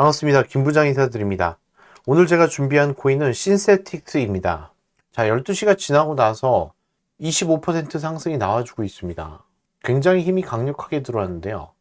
반갑습니다. 김 부장 인사드립니다. 오늘 제가 준비한 코인은 신세틱스입니다. 자, 12시가 지나고 나서 25% 상승이 나와주고 있습니다. 굉장히 힘이 강력하게 들어왔는데요.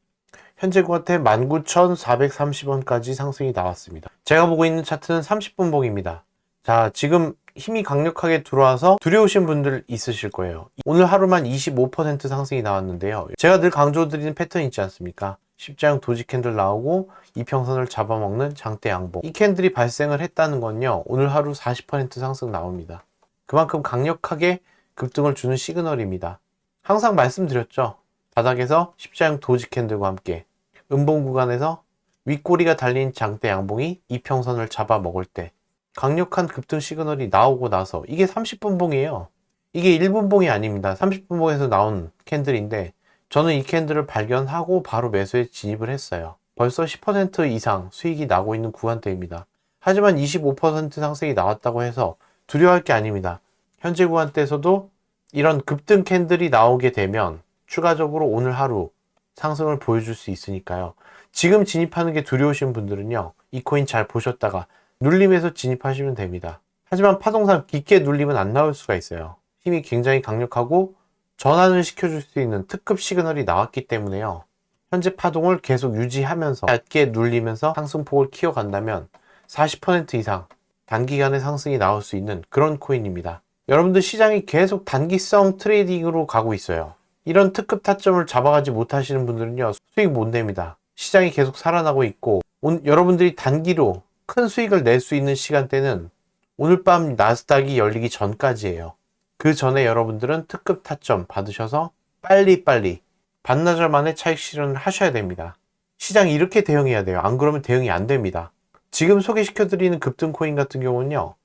현재 구간대 19,430원까지 상승이 나왔습니다. 제가 보고 있는 차트는 30분 봉입니다. 자, 지금 힘이 강력하게 들어와서 두려우신 분들 있으실 거예요. 오늘 하루만 25% 상승이 나왔는데요. 제가 늘 강조드리는 패턴 있지 않습니까? 십자형 도지 캔들 나오고 이평선을 잡아먹는 장대 양봉. 이 캔들이 발생을 했다는 건요. 오늘 하루 40% 상승 나옵니다. 그만큼 강력하게 급등을 주는 시그널입니다. 항상 말씀드렸죠. 바닥에서 십자형 도지 캔들과 함께 음봉 구간에서 윗꼬리가 달린 장대 양봉이 이평선을 잡아먹을 때 강력한 급등 시그널이 나오고 나서 이게 30분 봉이에요. 이게 1분 봉이 아닙니다. 30분 봉에서 나온 캔들인데 저는 이 캔들을 발견하고 바로 매수에 진입을 했어요. 벌써 10% 이상 수익이 나고 있는 구간대입니다. 하지만 25% 상승이 나왔다고 해서 두려워할 게 아닙니다. 현재 구간대에서도 이런 급등 캔들이 나오게 되면 추가적으로 오늘 하루 상승을 보여줄 수 있으니까요. 지금 진입하는 게 두려우신 분들은요. 이 코인 잘 보셨다가 눌림에서 진입하시면 됩니다. 하지만 파동상 깊게 눌리면 안 나올 수가 있어요. 힘이 굉장히 강력하고 전환을 시켜줄 수 있는 특급 시그널이 나왔기 때문에요. 현재 파동을 계속 유지하면서 얇게 눌리면서 상승폭을 키워간다면 40% 이상 단기간에 상승이 나올 수 있는 그런 코인입니다. 여러분들 시장이 계속 단기성 트레이딩으로 가고 있어요. 이런 특급 타점을 잡아가지 못하시는 분들은요, 수익 못 냅니다. 시장이 계속 살아나고 있고, 온- 여러분들이 단기로 큰 수익을 낼 수 있는 시간대는 오늘 밤 나스닥이 열리기 전까지예요. 그 전에 여러분들은 특급 타점 받으셔서 빨리빨리 반나절 만에 차익 실현을 하셔야 됩니다. 시장이 이렇게 대응해야 돼요. 안 그러면 대응이 안 됩니다. 지금 소개시켜드리는 급등 코인 같은 경우는요,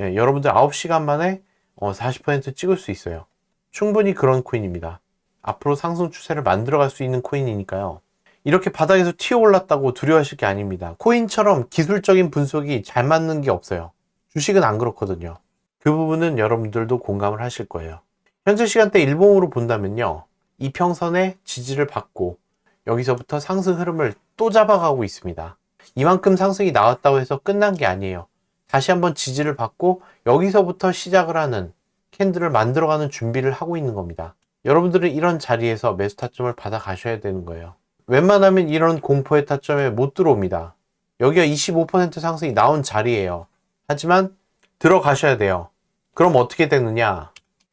예, 여러분들 9시간 만에 어, 40% 찍을 수 있어요. 충분히 그런 코인입니다. 앞으로 상승 추세를 만들어갈 수 있는 코인이니까요. 이렇게 바닥에서 튀어 올랐다고 두려워하실 게 아닙니다. 코인처럼 기술적인 분석이 잘 맞는 게 없어요. 주식은 안 그렇거든요. 그 부분은 여러분들도 공감을 하실 거예요. 현재 시간대 일봉으로 본다면요. 이평선의 지지를 받고 여기서부터 상승 흐름을 또 잡아가고 있습니다. 이만큼 상승이 나왔다고 해서 끝난 게 아니에요. 다시 한번 지지를 받고 여기서부터 시작을 하는 캔들을 만들어가는 준비를 하고 있는 겁니다. 여러분들은 이런 자리에서 매수 타점을 받아 가셔야 되는 거예요. 웬만하면 이런 공포의 타점에 못 들어옵니다. 여기가 25% 상승이 나온 자리예요. 하지만 들어가셔야 돼요. 그럼 어떻게 되느냐?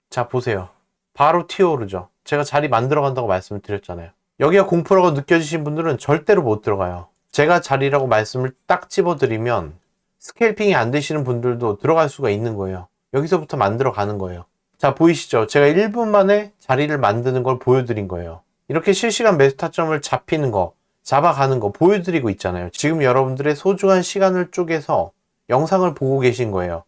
자, 보세요. 바로 튀어오르죠. 제가 자리 만들어 간다고 말씀을 드렸잖아요. 여기가 공포라고 느껴지신 분들은 절대로 못 들어가요. 제가 자리라고 말씀을 딱 집어드리면 스케일핑이 안 되시는 분들도 들어갈 수가 있는 거예요. 여기서부터 만들어 가는 거예요. 자, 보이시죠? 제가 1분 만에 자리를 만드는 걸 보여드린 거예요. 이렇게 실시간 매수 타점을 잡히는 거, 잡아가는 거 보여드리고 있잖아요. 지금 여러분들의 소중한 시간을 쪼개서 영상을 보고 계신 거예요.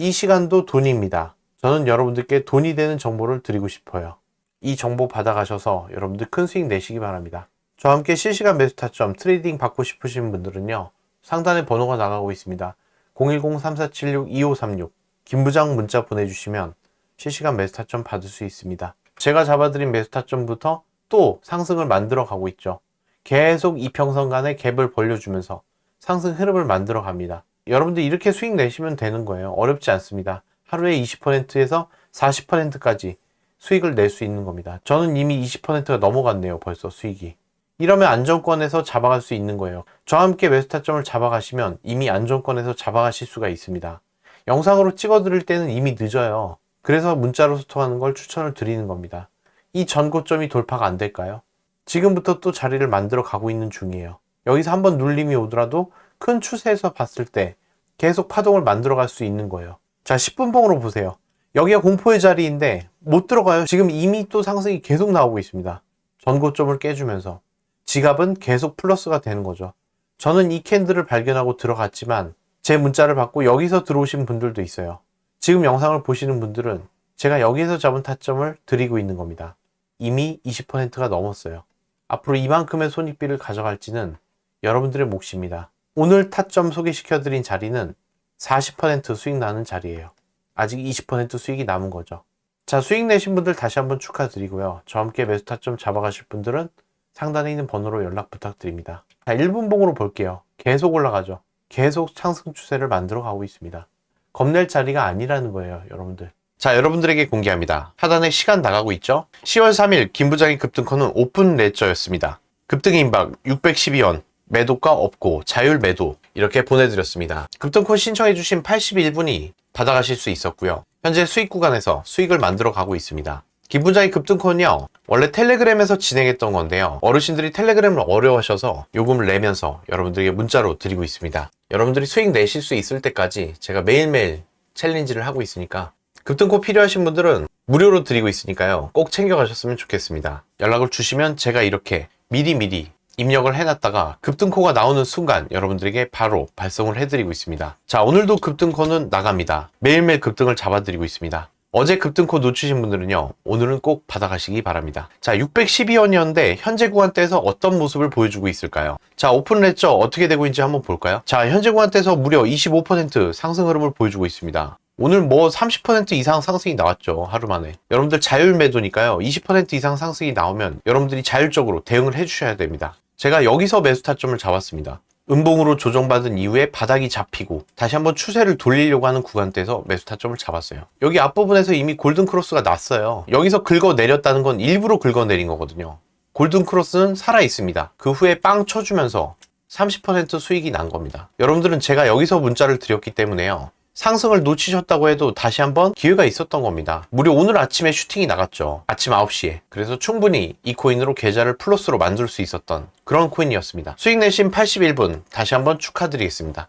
이 시간도 돈입니다. 저는 여러분들께 돈이 되는 정보를 드리고 싶어요. 이 정보 받아가셔서 여러분들 큰 수익 내시기 바랍니다. 저와 함께 실시간 매수 타점 트레이딩 받고 싶으신 분들은요. 상단에 번호가 나가고 있습니다. 010-3476-2536 김부장 문자 보내주시면 실시간 매수 타점 받을 수 있습니다. 제가 잡아드린 매수 타점부터 또 상승을 만들어 가고 있죠. 계속 이평선 간의 갭을 벌려주면서 상승 흐름을 만들어 갑니다. 여러분들 이렇게 수익 내시면 되는 거예요. 어렵지 않습니다. 하루에 20%에서 40%까지 수익을 낼 수 있는 겁니다. 저는 이미 20%가 넘어갔네요. 벌써 수익이. 이러면 안정권에서 잡아갈 수 있는 거예요. 저와 함께 매수 타점을 잡아가시면 이미 안정권에서 잡아가실 수가 있습니다. 영상으로 찍어드릴 때는 이미 늦어요. 그래서 문자로 소통하는 걸 추천을 드리는 겁니다. 이 전고점이 돌파가 안 될까요? 지금부터 또 자리를 만들어 가고 있는 중이에요. 여기서 한번 눌림이 오더라도 큰 추세에서 봤을 때 계속 파동을 만들어 갈 수 있는 거예요. 자, 10분봉으로 보세요. 여기가 공포의 자리인데 못 들어가요. 지금 이미 또 상승이 계속 나오고 있습니다. 전고점을 깨주면서 지갑은 계속 플러스가 되는 거죠. 저는 이 캔들을 발견하고 들어갔지만 제 문자를 받고 여기서 들어오신 분들도 있어요. 지금 영상을 보시는 분들은 제가 여기에서 잡은 타점을 드리고 있는 겁니다. 이미 20%가 넘었어요. 앞으로 이만큼의 손익비를 가져갈지는 여러분들의 몫입니다. 오늘 타점 소개시켜드린 자리는 40% 수익 나는 자리예요. 아직 20% 수익이 남은 거죠. 자, 수익 내신 분들 다시 한번 축하드리고요. 저와 함께 매수 타점 잡아가실 분들은 상단에 있는 번호로 연락 부탁드립니다. 자, 1분 봉으로 볼게요. 계속 올라가죠. 계속 상승 추세를 만들어 가고 있습니다. 겁낼 자리가 아니라는 거예요, 여러분들. 자, 여러분들에게 공개합니다. 하단에 시간 나가고 있죠? 10월 3일 김 부장의 급등커는 오픈 레저였습니다. 급등 임박 612원, 매도가 없고 자율 매도 이렇게 보내드렸습니다. 급등코 신청해주신 81분이 받아가실 수 있었고요. 현재 수익 구간에서 수익을 만들어 가고 있습니다. 김부장의 급등콘은요 원래 텔레그램에서 진행했던 건데요 어르신들이 텔레그램을 어려워하셔서 요금을 내면서 여러분들에게 문자로 드리고 있습니다 여러분들이 수익 내실 수 있을 때까지 제가 매일매일 챌린지를 하고 있으니까 급등코 필요하신 분들은 무료로 드리고 있으니까요 꼭 챙겨가셨으면 좋겠습니다 연락을 주시면 제가 이렇게 미리미리 입력을 해놨다가 급등코가 나오는 순간 여러분들에게 바로 발송을 해드리고 있습니다 자 오늘도 급등코는 나갑니다 매일매일 급등을 잡아드리고 있습니다 어제 급등코 놓치신 분들은요, 오늘은 꼭 받아가시기 바랍니다. 자, 612원이었는데, 현재 구간대에서 어떤 모습을 보여주고 있을까요? 자, 오픈 레저 어떻게 되고 있는지 한번 볼까요? 자, 현재 구간대에서 무려 25% 상승 흐름을 보여주고 있습니다. 오늘 뭐 30% 이상 상승이 나왔죠. 하루 만에. 여러분들 자율 매도니까요. 20% 이상 상승이 나오면 여러분들이 자율적으로 대응을 해주셔야 됩니다. 제가 여기서 매수 타점을 잡았습니다. 음봉으로 조정받은 이후에 바닥이 잡히고 다시 한번 추세를 돌리려고 하는 구간대에서 매수 타점을 잡았어요. 여기 앞부분에서 이미 골든 크로스가 났어요. 여기서 긁어 내렸다는 건 일부러 긁어 내린 거거든요. 골든 크로스는 살아 있습니다. 그 후에 빵 쳐주면서 30% 수익이 난 겁니다. 여러분들은 제가 여기서 문자를 드렸기 때문에요. 상승을 놓치셨다고 해도 다시 한번 기회가 있었던 겁니다. 무려 오늘 아침에 슈팅이 나갔죠. 아침 9시에. 그래서 충분히 이 코인으로 계좌를 플러스로 만들 수 있었던 그런 코인이었습니다. 수익 내신 81분 다시 한번 축하드리겠습니다.